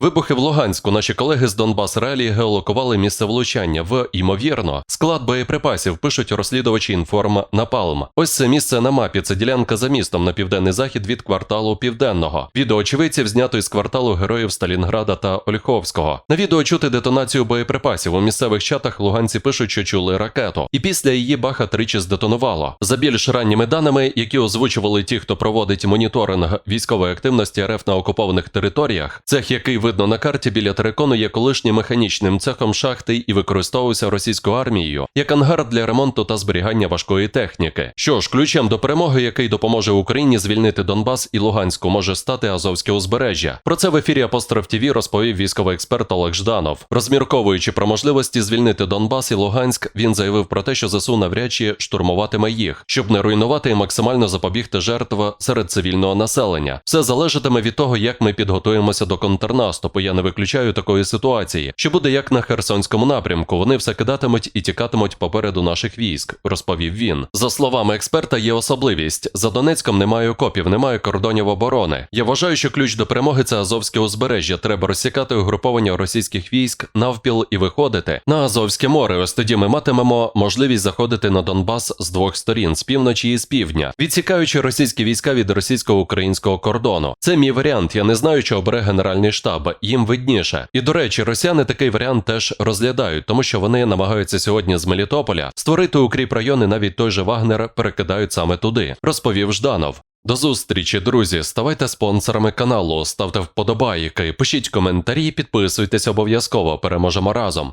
Вибухи в Луганську. Наші колеги з Донбас Релі геолокували місце влучання в ймовірно склад боєприпасів. Пишуть розслідувачі інформ Напалм. Ось це місце на мапі. Це ділянка за містом на південний захід від кварталу Південного. Відео очевидців знято із кварталу героїв Сталінграда та Ольховського. На відео чути детонацію боєприпасів. У місцевих чатах луганці пишуть, що чули ракету, і після її баха тричі здетонувало. За більш ранніми даними, які озвучували ті, хто проводить моніторинг військової активності РФ на окупованих територіях, цех, який видно на карті біля терикону, є колишнім механічним цехом шахти і використовувався російською армією як ангар для ремонту та зберігання важкої техніки. Що ж, ключем до перемоги, який допоможе Україні звільнити Донбас і Луганську, може стати Азовське узбережжя. Про це в ефірі Апостроф ТВ розповів військовий експерт Олег Жданов. Розмірковуючи про можливості звільнити Донбас і Луганськ, він заявив про те, що ЗСУ навряд чи штурмуватиме їх, щоб не руйнувати і максимально запобігти жертв серед цивільного населення. Все залежатиме від того, як ми підготуємося до контрнаступу. Я не виключаю такої ситуації, що буде як на Херсонському напрямку. Вони все кидатимуть і тікатимуть попереду наших військ, розповів він. За словами експерта, є особливість: за Донецьком немає окопів, немає кордонів оборони. Я вважаю, що ключ до перемоги це Азовське узбережжя. Треба розсікати угруповання російських військ навпіл і виходити на Азовське море. Ось тоді ми матимемо можливість заходити на Донбас з двох сторін з півночі і з півдня, відсікаючи російські війська від російсько-українського кордону. Це мій варіант. Я не знаю, що обере Генеральний штаб. Їм видніше. І до речі, росіяни такий варіант теж розглядають, тому що вони намагаються сьогодні з Мелітополя створити укріп райони. Навіть той же Вагнер перекидають саме туди, розповів Жданов. До зустрічі, друзі. Ставайте спонсорами каналу, ставте вподобайки, пишіть коментарі, підписуйтесь обов'язково. Переможемо разом.